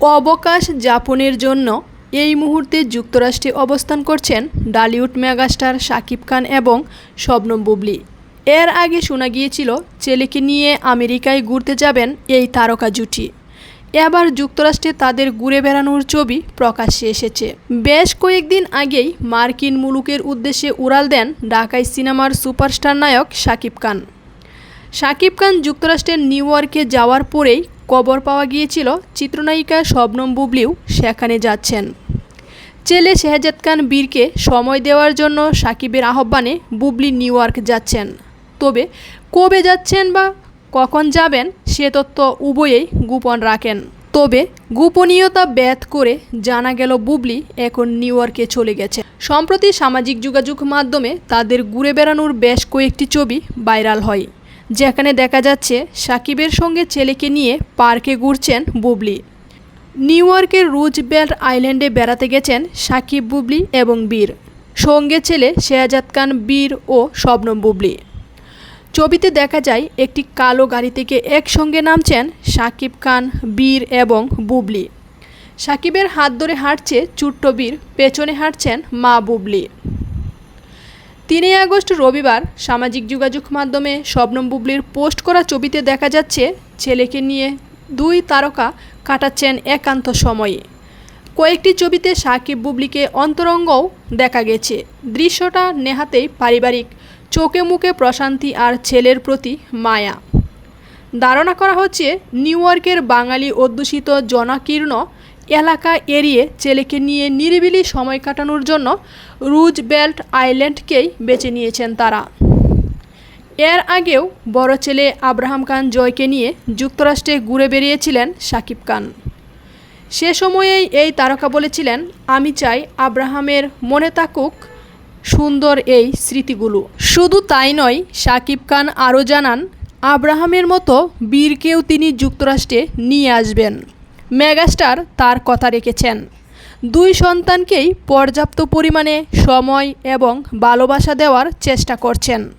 অবকাশ যাপনের জন্য এই মুহূর্তে যুক্তরাষ্ট্রে অবস্থান করছেন ডালিউড মেগাস্টার শাকিব খান এবং শবনম বুবলি। এর আগে শোনা গিয়েছিল, ছেলেকে নিয়ে আমেরিকায় ঘুরতে যাবেন এই তারকা জুটি। এবার যুক্তরাষ্ট্রে তাদের ঘুরে বেড়ানোর ছবি প্রকাশ্যে এসেছে। বেশ কয়েকদিন আগেই মার্কিন মুলুকের উদ্দেশ্যে উড়াল দেন ঢাকাই সিনেমার সুপারস্টার নায়ক শাকিব খান। শাকিব খান যুক্তরাষ্ট্রের নিউ ইয়র্কে যাওয়ার পরেই খবর পাওয়া গিয়েছিল চিত্রনায়িকা শবনম বুবলিও সেখানে যাচ্ছেন। ছেলে শেহজাদ খান বীরকে সময় দেওয়ার জন্য সাকিবের আহ্বানে বুবলি নিউ ইয়র্ক যাচ্ছেন। তবে কবে যাচ্ছেন বা কখন যাবেন সে তথ্য উভয়েই গোপন রাখেন। তবে গোপনীয়তা ব্যাধ করে জানা গেল বুবলি এখন নিউ ইয়র্কে চলে গেছে। সম্প্রতি সামাজিক যোগাযোগ মাধ্যমে তাদের ঘুরে বেড়ানোর বেশ কয়েকটি ছবি ভাইরাল হয়। যেখানে দেখা যাচ্ছে সাকিবের সঙ্গে ছেলেকে নিয়ে পার্কে ঘুরছেন বুবলি। নিউ ইয়র্কের রুজবেল্ট আইল্যান্ডে বেড়াতে গেছেন সাকিব বুবলি এবং বীর। সঙ্গে ছেলে শেহজাদ খান, বীর ও শবনম বুবলি। ছবিতে দেখা যায়, একটি কালো গাড়ি থেকে একসঙ্গে নামছেন সাকিব খান, বীর এবং বুবলি। সাকিবের হাত ধরে হাঁটছে চুট্ট বীর, পেছনে হাঁটছেন মা বুবলি। তিনই আগস্ট রবিবার সামাজিক যোগাযোগ মাধ্যমে শবনম বুবলির পোস্ট করা ছবিতে দেখা যাচ্ছে, ছেলেকে নিয়ে দুই তারকা কাটাচ্ছেন একান্ত সময়ে। কয়েকটি ছবিতে সাকিব বুবলিকে অন্তরঙ্গও দেখা গেছে। দৃশ্যটা নেহাতেই পারিবারিক, চোখে মুখে প্রশান্তি আর ছেলের প্রতি মায়া। ধারণা করা হচ্ছে, নিউ ইয়র্কের বাঙালি অধ্যুষিত জনাকীর্ণ এলাকা এড়িয়ে ছেলেকে নিয়ে নিরিবিলি সময় কাটানোর জন্য রুজবেল্ট আইল্যান্ডকেই বেছে নিয়েছেন তারা। এর আগেও বড় ছেলে আব্রাহাম খান জয়কে নিয়ে যুক্তরাষ্ট্রে ঘুরে বেরিয়েছিলেন সাকিব খান। সে সময়েই এই তারকা বলেছিলেন, আমি চাই আব্রাহামের মনে থাকুক সুন্দর এই স্মৃতিগুলো। শুধু তাই নয় সাকিব খান আরও জানান, আব্রাহামের মতো বীরকেও তিনি যুক্তরাষ্ট্রে নিয়ে আসবেন। মেগাস্টার তার কথা রেখেছেন। দুই সন্তানকেই পর্যাপ্ত পরিমাণে সময় এবং ভালোবাসা দেওয়ার চেষ্টা করছেন।